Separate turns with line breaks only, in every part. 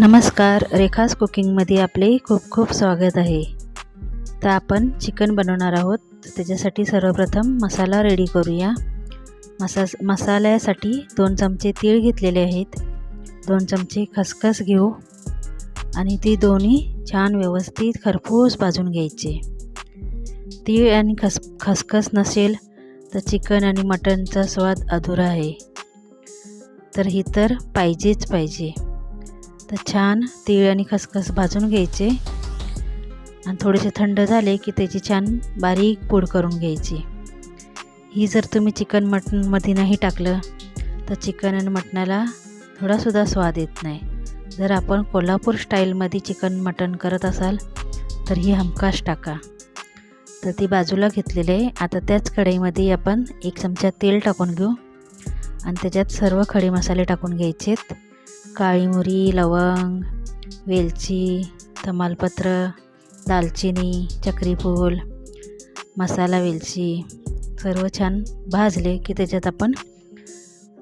नमस्कार रेखास कुकिंगमध्ये आपले खूप खूप स्वागत आहे. तर आपण चिकन बनवणार आहोत. त्याच्यासाठी सर्वप्रथम मसाला रेडी करूया. मसा मसाल्यासाठी दोन चमचे तीळ घेतलेले आहेत. दोन चमचे खसखस घेऊ. आणि ती दोन्ही छान व्यवस्थित खरपूस भाजून घ्यायचे. तीळ आणि खस खसखस नसेल तर चिकन आणि मटनचा स्वाद अधुरा आहे. तर ही तर पाहिजेच पाहिजे. तर छान तीळ आणि खसखस भाजून घ्यायचे. आणि थोडेसे थंड झाले की त्याची छान बारीक पूड करून घ्यायची. ही जर तुम्ही चिकन मटनमध्ये नाही टाकलं तर चिकन आणि मटणाला थोडासुद्धा स्वाद येत नाही. जर आपण कोल्हापूर स्टाईलमध्ये चिकन मटन करत असाल तर ही हमखास टाका. तर ती बाजूला घेतलेली आहे. आता त्याच कढईमध्ये आपण एक चमचा तेल टाकून घेऊ. आणि त्याच्यात सर्व खडे मसाले टाकून घ्यायचेत. काळी मुरी लवंग वेलची तमालपत्र दालचिनी चक्रीफूल मसाला वेलची सर्व छान भाजले की त्याच्यात आपण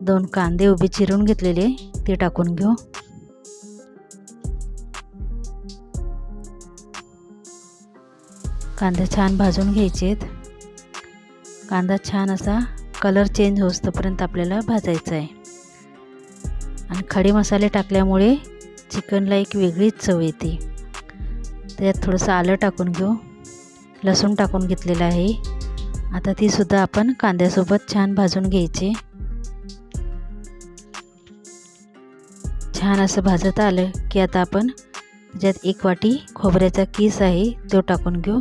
दोन कांदे उभे चिरून घेतलेले ते टाकून घेऊ. कांदे छान भाजून घ्यायचेत. कांदा छान असा कलर चेंज होतोपर्यंत आपल्याला भाजायचा आहे आणि खडे मसाले टाकल्यामुळे चिकनला एक वेगळीच चव येते. त्यात थोडंसं आलं टाकून घेऊ. लसूण टाकून घेतलेलं आहे. आता तीसुद्धा आपण कांद्यासोबत छान भाजून घ्यायचे. छान असं भाजत आलं की आता आपण त्याच्यात एक वाटी खोबऱ्याचा किस आहे तो टाकून घेऊ.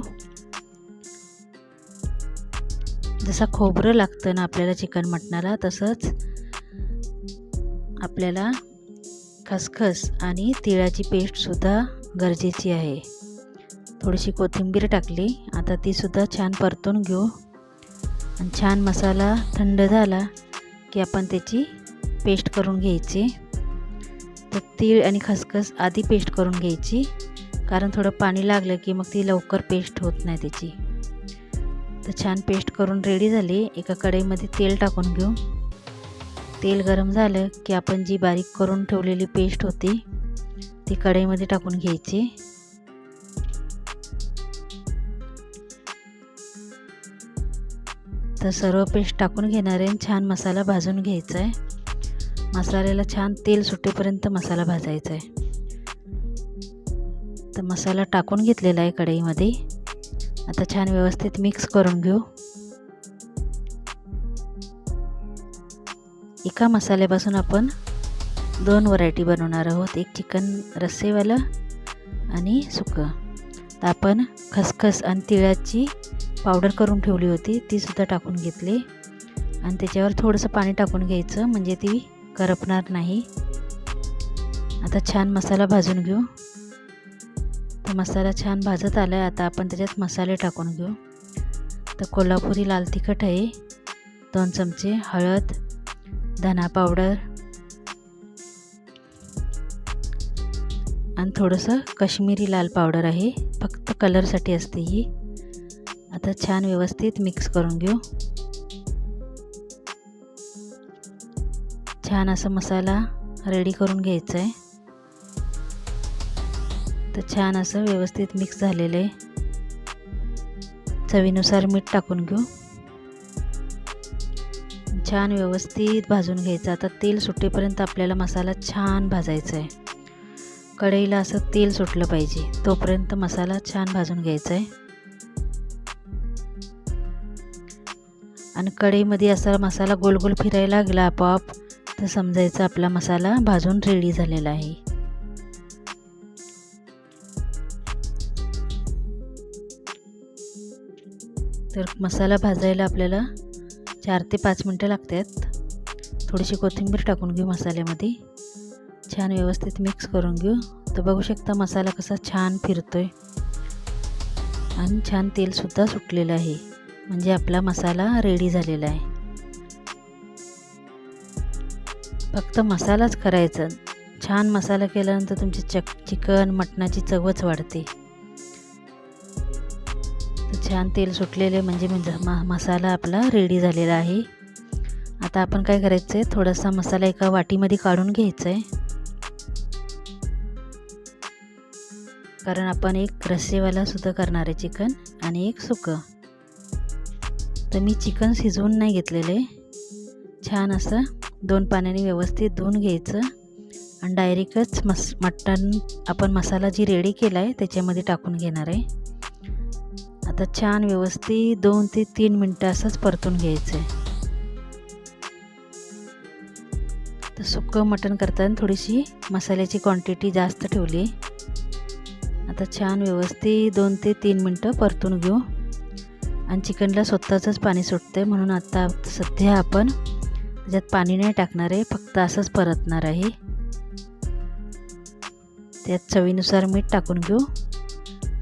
जसा खोबरं लागतं ना आपल्याला चिकन मटणाला तसंच आपल्याला खसखस आणि तिळाची पेस्टसुद्धा गरजेची आहे. थोडीशी कोथिंबीर टाकली. आता तीसुद्धा छान परतून घेऊ. आणि छान मसाला थंड झाला की आपण त्याची पेस्ट करून घ्यायची. तर तीळ आणि खसखस आधी पेस्ट करून घ्यायची. कारण थोडं पाणी लागलं की मग ती लवकर पेस्ट होत नाही त्याची. तर छान पेस्ट करून रेडी झाली. एका कढईमध्ये तेल टाकून घेऊ. तेल गरम झालं की आपण जी बारीक करून ठेवलेली पेस्ट होती ती कढईमध्ये टाकून घ्यायची. तर सर्व पेस्ट टाकून घेणार आहे छान मसाला भाजून घ्यायचा आहे. मसाल्याला छान तेल सुटेपर्यंत मसाला भाजायचा आहे. तर मसाला टाकून घेतलेला आहे कढईमध्ये. आता छान व्यवस्थित मिक्स करून घेऊ. एका मसाल्यापासून आपण दोन व्हरायटी बनवणार आहोत. एक चिकन रस्सेवालं आणि सुकं. तर आपण खसखस आणि तिळाची पावडर करून ठेवली होती. तीसुद्धा टाकून घेतली. आणि त्याच्यावर थोडंसं पाणी टाकून घ्यायचं. म्हणजे ती करपणार नाही. आता छान मसाला भाजून घेऊ. तर मसाला छान भाजत आला आहे आता आपण त्याच्यात मसाले टाकून घेऊ. तर कोल्हापुरी लाल तिखट आहे. दोन चमचे हळद. धना पावडर. आणि थोडंसं कश्मीरी लाल पावडर आहे. फक्त कलरसाठी असते ही. आता छान व्यवस्थित मिक्स करून घेऊ. छान असा मसाला रेडी करून घ्यायचा आहे. तर छान असं व्यवस्थित मिक्स झालेलं आहे. चवीनुसार मीठ टाकून घेऊ. छान व्यवस्थित भाजून घ्यायचं. आता तेल सुटेपर्यंत आपल्याला मसाला छान भाजायचा आहे कढईला असं तेल सुटलं पाहिजे. तोपर्यंत मसाला छान भाजून घ्यायचा आहे आणि कढईमध्ये असा मसाला गोल गोल फिरायला लागला आपोआप तर समजायचं आपला मसाला भाजून रेडी झालेला आहे. तर मसाला भाजायला आपल्याला चार ते पाच मिनटं लागतात. थोडीशी कोथिंबीर टाकून घेऊ मसाल्यामध्ये. छान व्यवस्थित मिक्स करून घेऊ. तर बघू शकता मसाला कसा छान फिरतो आहे आणि छान तेलसुद्धा सुटलेलं आहे. म्हणजे आपला मसाला रेडी झालेला आहे. फक्त मसालाच करायचा. छान मसाला केल्यानंतर तुमची चक चिकन मटणाची चवच वाढते. छान तेल सुटलेले म्हणजे म्हणजे म मसाला आपला रेडी झालेला आहे. आता आपण काय करायचं आहे थोडासा मसाला एका वाटीमध्ये काढून घ्यायचा आहे कारण आपण एक रस्सेवाला सुद्धा करणार आहे चिकन आणि एक सुकं. तर मी चिकन शिजवून नाही घेतलेलं. आहे छान असं दोन पाण्याने व्यवस्थित धुवून घ्यायचं. आणि डायरेक्टच मस मटण आपण मसाला जी रेडी केला आहे त्याच्यामध्ये टाकून घेणार आहे. आता छान व्यवस्थित दोन ते तीन मिनटं असंच परतून घ्यायचं आहे तर सुकं मटण करताना थोडीशी मसाल्याची क्वांटिटी जास्त ठेवली. आता छान व्यवस्थित दोन ते तीन मिनटं परतून घेऊ. आणि चिकनला स्वतःचंच पाणी सुटते म्हणून आता सध्या आपण त्याच्यात पाणी नाही टाकणार आहे फक्त असंच परतणार आहे. त्यात चवीनुसार मीठ टाकून घेऊ.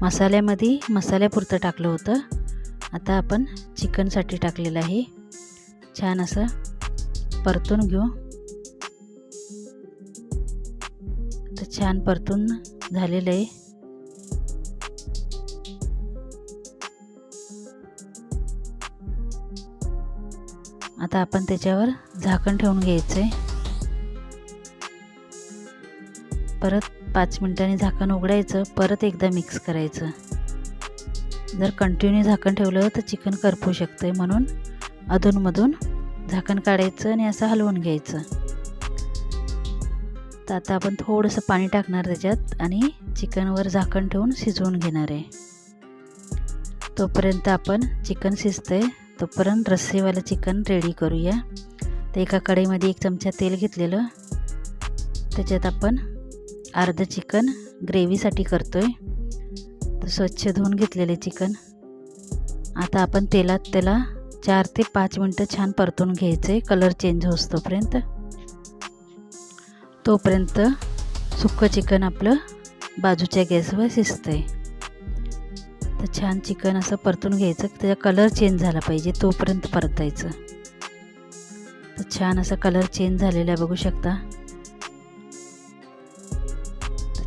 मसाल्यामध्ये मसाल्यापुरतं टाकलं होतं. आता आपण चिकनसाठी टाकलेलं आहे. छान असं परतून घेऊ. तर छान परतून झालेलं आहे. आता आपण त्याच्यावर झाकण ठेवून घ्यायचं आहे परत पाच मिनटांनी झाकण उघडायचं परत एकदा मिक्स करायचं. जर कंटिन्यू झाकण ठेवलं तर चिकन करपू शकतं म्हणून अधूनमधून झाकण काढायचं आणि असं हलवून घ्यायचं. तर आता आपण थोडंसं पाणी टाकणार त्याच्यात आणि चिकनवर झाकण ठेवून शिजवून घेणार आहे. तोपर्यंत आपण चिकन शिजतंय तोपर्यंत रस्सेवालं चिकन रेडी करूया. तर एका कढईमध्ये एक चमचा तेल घेतलेलं. त्याच्यात आपण अर्धं चिकन ग्रेव्हीसाठी करतो आहे तर स्वच्छ धुवून घेतलेले चिकन. आता आपण तेलात त्याला चार ते पाच मिनटं छान परतून घ्यायचं. आहे कलर चेंज होतोपर्यंत. तोपर्यंत सुक्कं चिकन आपलं बाजूच्या गॅसवर शिजतं आहे तर छान चिकन असं परतून घ्यायचं. त्याचा कलर चेंज झाला पाहिजे. तोपर्यंत परतायचं. तर छान असा कलर चेंज झालेला आहे. बघू शकता.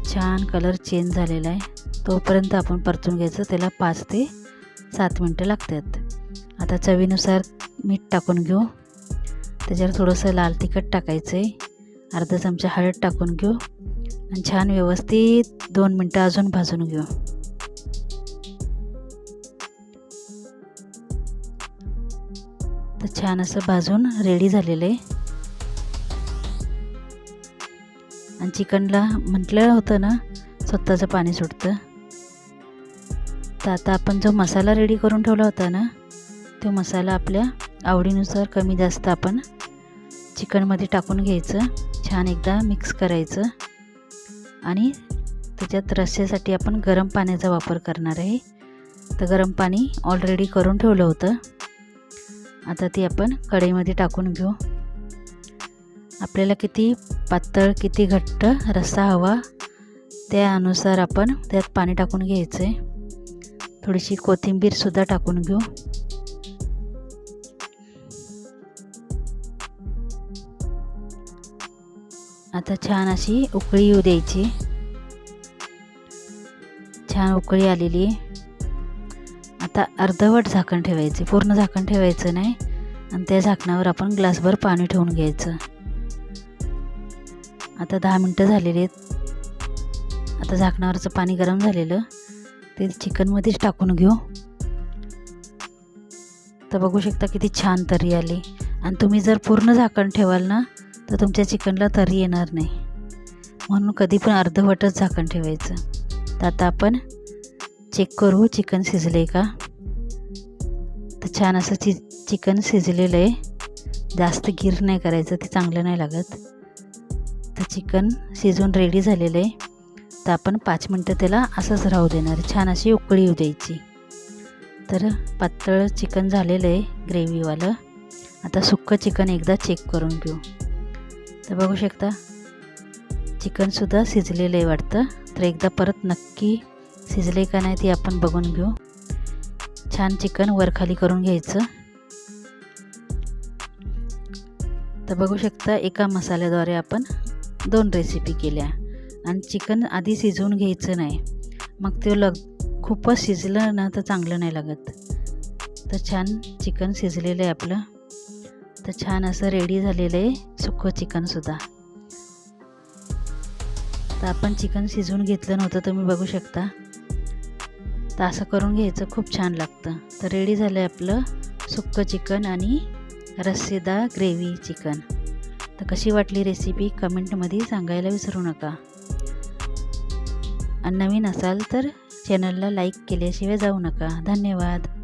छान कलर चेंज झालेला आहे. तोपर्यंत आपण परतून घ्यायचं त्याला पाच ते सात मिनटं लागतात. आता चवीनुसार मीठ टाकून घेऊ. त्याच्यावर थोडंसं लाल तिखट टाकायचं आहे अर्धा चमचा हळद टाकून घेऊ. आणि छान व्यवस्थित दोन मिनटं अजून भाजून घेऊ. तर छान असं भाजून रेडी झालेलं आहे. आणि चिकनला म्हटलं होतं ना स्वतःचं पाणी सुटतं. तर आता आपण जो मसाला रेडी करून ठेवला होता ना तो मसाला आपल्या आवडीनुसार कमी जास्त आपण चिकनमध्ये टाकून घ्यायचं छान एकदा मिक्स करायचं. आणि त्याच्यात रस्स्यासाठी आपण गरम पाण्याचा वापर करणार आहे. तर गरम पाणी ऑलरेडी करून ठेवलं होतं. आता ते आपण कढईमध्ये टाकून घेऊ. आपल्याला किती पातळ किती घट्ट रस्सा हवा त्यानुसार आपण त्यात पाणी टाकून घ्यायचं. आहे थोडीशी कोथिंबीरसुद्धा टाकून घेऊ. आता छान अशी उकळी येऊ द्यायची. छान उकळी आलेली. आता अर्धवट झाकण ठेवायचे. पूर्ण झाकण ठेवायचं नाही. आणि त्या झाकणावर आपण ग्लासभर पाणी ठेवून घ्यायचं. आता दहा मिनटं झालेली आहेत. आता झाकणावरचं पाणी गरम झालेलं. ते चिकनमध्येच टाकून घेऊ. तर बघू शकता किती छान तरी आली. आणि तुम्ही जर पूर्ण झाकण ठेवाल ना तर तुमच्या चिकनला तरी येणार नाही. म्हणून कधी पण अर्धवटच झाकण ठेवायचं. तर आता आपण चेक करू चिकन शिजले का. तर छान असं चि चिकन शिजलेलं आहे. जास्त गिर नाही करायचं ते चांगलं नाही लागत. चिकन शिजून रेडी झालेलं आहे. तर आपण पाच मिनटं त्याला असंच राहू देणार. छान अशी उकळी येऊ द्यायची. तर पातळ चिकन झालेलं आहे ग्रेव्हीवालं आता सुक्कं चिकन एकदा चेक करून घेऊ. तर बघू शकता चिकनसुद्धा शिजलेलं आहे वाटतं. तर एकदा परत नक्की शिजले का नाही ते आपण बघून घेऊ. छान चिकन वरखाली करून घ्यायचं. तर बघू शकता एका मसाल्याद्वारे आपण दोन रेसिपी केल्या. आणि चिकन आधी शिजवून घ्यायचं नाही. मग ते लग खूपच शिजलं ना तर चांगलं नाही लागत. तर छान चिकन शिजलेलं आहे आपलं. तर छान असं रेडी झालेलं आहे सुकं चिकनसुद्धा तर आपण चिकन शिजवून घेतलं नव्हतं तुम्ही बघू शकता. तर असं करून घ्यायचं खूप छान लागतं. तर रेडी झालं आहे आपलं सुक्कं चिकन आणि रस्सेदार ग्रेव्ही चिकन तर कशी वाटली रेसिपी कमेंटमध्ये सांगायला विसरू नका. आणि नवीन असाल तर चॅनलला लाईक केल्याशिवाय जाऊ नका. धन्यवाद.